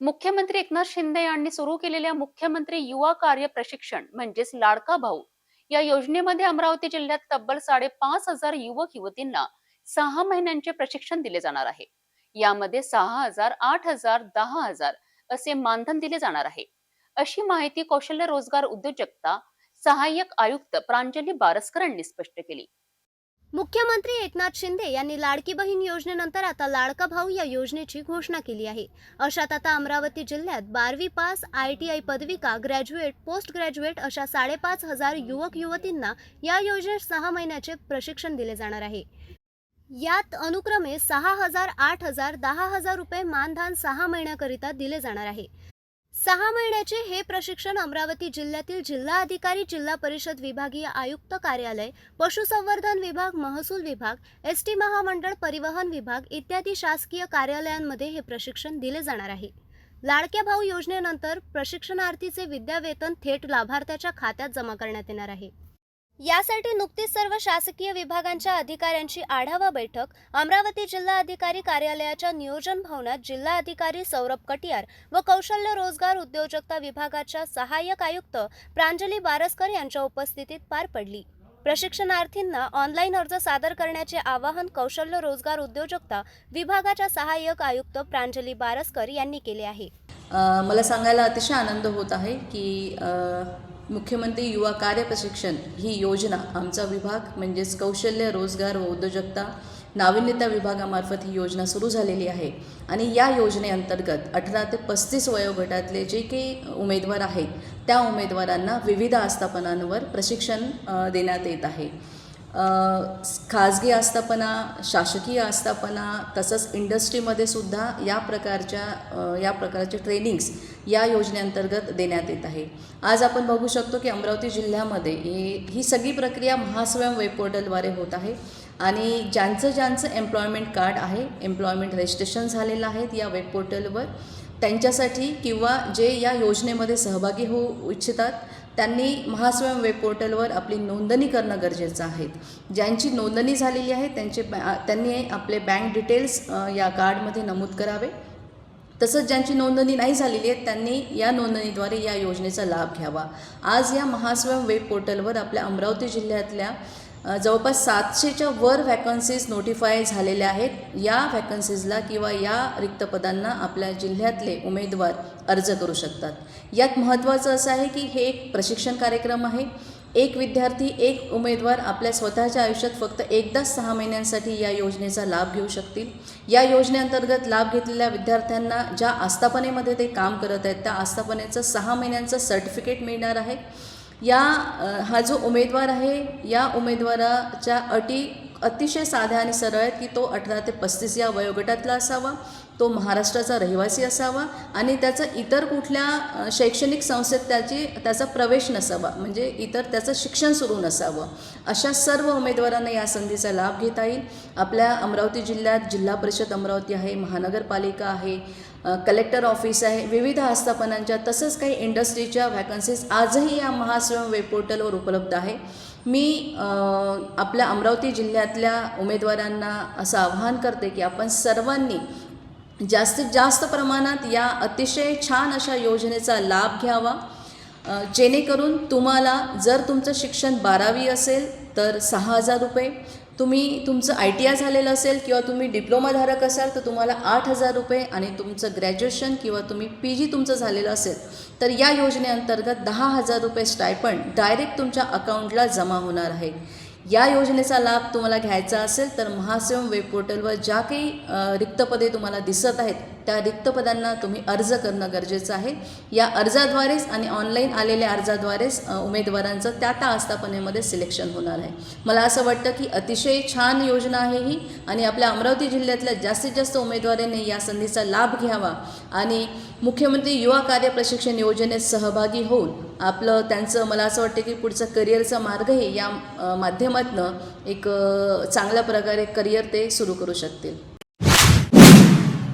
मुख्यमंत्री एकनाथ शिंदे यांनी सुरू केलेल्या मुख्यमंत्री युवा कार्य प्रशिक्षण म्हणजेच लाडका भाऊ या योजनेमध्ये अमरावती जिल्ह्यात तब्बल साडेपाच हजार युवक युवतींना सहा महिन्यांचे प्रशिक्षण दिले जाणार आहे. यामध्ये सहा हजार आठ हजार दहा हजार असे मानधन दिले जाणार आहे. अशी माहिती कौशल्य रोजगार उद्योजकता सहाय्यक आयुक्त प्रांजली बारस्कर यांनी स्पष्ट केली. मुख्यमंत्री एकनाथ शिंदे यांनी लाडकी बहीण योजनेनंतर आता लाडका भाऊ या योजनेची घोषणा केली आहे. अशात आता अमरावती जिल्ह्यात बारवी पास आय टी आय पदविका ग्रॅज्युएट पोस्ट ग्रॅज्युएट अशा साडेपाच हजार युवक युवतींना या योजनेत सहा महिन्याचे प्रशिक्षण दिले जाणार आहे. यात अनुक्रमे सहा हजार आठ हजार दहा हजार रुपये मानधन सहा महिन्याकरिता दिले जाणार आहे. सहा महिन्याचे हे प्रशिक्षण अमरावती जिल्ह्यातील जिल्हा अधिकारी जिल्हा परिषद विभागीय आयुक्त कार्यालय पशुसंवर्धन विभाग महसूल विभाग एस टी महामंडळ परिवहन विभाग इत्यादी शासकीय कार्यालयांमध्ये हे प्रशिक्षण दिले जाणार आहे. लाडक्या भाऊ योजनेनंतर प्रशिक्षणार्थीचे विद्यावेतन थेट लाभार्थ्याच्या खात्यात जमा करण्यात येणार आहे. यासाठी नुकतीच सर्व शासकीय विभागांच्या अधिकाऱ्यांची आढावा बैठक अमरावती जिल्हा अधिकारी कार्यालयाच्या नियोजन भवनात जिल्हा अधिकारी सौरभ कटियार व कौशल्य रोजगार उद्योजकता विभागाच्या सहाय्यक आयुक्त प्रांजली बारस्कर यांच्या उपस्थितीत पार पडली. प्रशिक्षणार्थींना ऑनलाईन अर्ज सादर करण्याचे आवाहन कौशल्य रोजगार उद्योजकता विभागाच्या सहाय्यक आयुक्त प्रांजली बारस्कर यांनी केले आहे. मला सांगायला अतिशय आनंद होत आहे की मुख्यमंत्री युवा कार्य प्रशिक्षण ही योजना आमचा विभाग म्हणजेच कौशल्य रोजगार व उद्योजकता नाविन्यता विभागामार्फत ही योजना सुरू झालेली आहे. आणि या योजनेअंतर्गत अठरा ते पस्तीस वयोगटातले जे काही उमेदवार आहेत त्या उमेदवारांना विविध आस्थापनांवर प्रशिक्षण देण्यात येत आहे. खाजगी आस्थापना शासकीय आस्थापना तसंच इंडस्ट्रीमध्ये सुद्धा या प्रकारच्या या प्रकारचे ट्रेनिंग्स या योजनेअंतर्गत देण्यात येत आहे. आज आपण बघू शकतो की अमरावती जिल्ह्यामध्ये ही सगळी प्रक्रिया महास्वयं वेब पोर्टलद्वारे होत आहे आणि ज्यांचं ज्यांचं एम्प्लॉयमेंट कार्ड आहे एम्प्लॉयमेंट रजिस्ट्रेशन झालेलं आहेत या वेब पोर्टलवर त्यांच्यासाठी किंवा जे या योजनेमध्ये सहभागी होऊ इच्छितात त्यांनी महास्वयं वेब पोर्टलवर आपली नोंदणी करणं गरजेचं आहे. ज्यांची नोंदणी झालेली आहे त्यांचे त्यांनी आपले बँक डिटेल्स या कार्डमध्ये नमूद करावे. तसंच ज्यांची नोंदणी नाही झालेली आहे त्यांनी या नोंदणीद्वारे या योजनेचा लाभ घ्यावा. आज या महास्वयं वेब पोर्टलवर आपल्या अमरावती जिल्ह्यातल्या जवळपास सातशेच्या वर व्हॅकन्सीज नोटिफाय झालेल्या आहेत. या व्हॅकन्सीजला किंवा या रिक्त पदांना आपल्या जिल्ह्यातले उमेदवार अर्ज करू शकतात. यात महत्त्वाचं असं आहे की हे एक प्रशिक्षण कार्यक्रम आहे. एक विद्यार्थी एक उमेदवार आपल्या स्वतःच्या आयुष्यात फक्त एकदाच सहा महिन्यांसाठी या योजनेचा लाभ घेऊ शकतील. या योजनेअंतर्गत लाभ घेतलेल्या विद्यार्थ्यांना ज्या आस्थापनेमध्ये ते काम करत आहेत त्या आस्थापनेचं सहा महिन्यांचं सर्टिफिकेट मिळणार आहे. या हा जो उमेदवार आहे या उमेदवाराच्या अटी अतिशय साध्या आणि सरळ आहेत की तो अठरा ते पस्तीस या वयोगटातला असावा तो महाराष्ट्राचा रहिवासी असावा आणि त्याचा इतर कुठल्या शैक्षणिक संस्थेत त्याची त्याचा प्रवेश नसावा म्हणजे इतर त्याचं शिक्षण सुरू नसावं अशा सर्व उमेदवारांना या संधीचा लाभ घेता येईल. आपल्या अमरावती जिल्ह्यात जिल्हा परिषद अमरावती आहे महानगरपालिका आहे कलेक्टर ऑफिस आहे विविध आस्थापनांच्या तसंच काही इंडस्ट्रीच्या व्हॅकन्सीज आजही या महास्वयं वेब पोर्टलवर उपलब्ध आहे. मी आपल्या अमरावती जिल्ह्यातल्या उमेदवारांना असं आवाहन करते की आपण सर्वांनी जास्तीत जास्त प्रमाणात या अतिशय छान अशा योजनेचा लाभ घ्यावा. जेणेकरून तुम्हाला जर तुमचं शिक्षण बारावी असेल तर सहा हजार रुपये. तुम्ही तुमचं आय टी आय झालेलं असेल किंवा तुम्ही डिप्लोमाधारक असाल तर तुम्हाला आठ हजार रुपये आणि तुमचं ग्रॅज्युएशन किंवा तुम्ही पी जी तुमचं झालेलं असेल तर या योजनेअंतर्गत दहा हजार रुपये स्टायपंड डायरेक्ट तुमच्या अकाउंटला जमा होणार आहे. या योजनेचा लाभ तुम्हाला घ्यायचा असेल तर महासेवम वेब पोर्टलवर ज्या काही रिक्तपदे रिक्त पदे तुम्हाला दिसत आहेत त्या रिक्त पदांना तुम्ही अर्ज करणं गरजेचं आहे. या अर्जाद्वारेच आणि ऑनलाईन आलेल्या अर्जाद्वारेच उमेदवारांचं त्या त्या आस्थापनेमध्ये सिलेक्शन होणार आहे. मला असं वाटतं की अतिशय छान योजना आहे ही आणि आपल्या अमरावती जिल्ह्यातल्या जास्तीत जास्त उमेदवारांनी या संधीचा लाभ घ्यावा आणि मुख्यमंत्री युवा कार्य प्रशिक्षण योजनेत सहभागी होऊन आपलं त्यांचं मला असं वाटतं की पुढचं करिअरचा मार्गही या माध्यमातनं एक चांगल्या प्रकारे करिअर ते सुरू करू शकतील.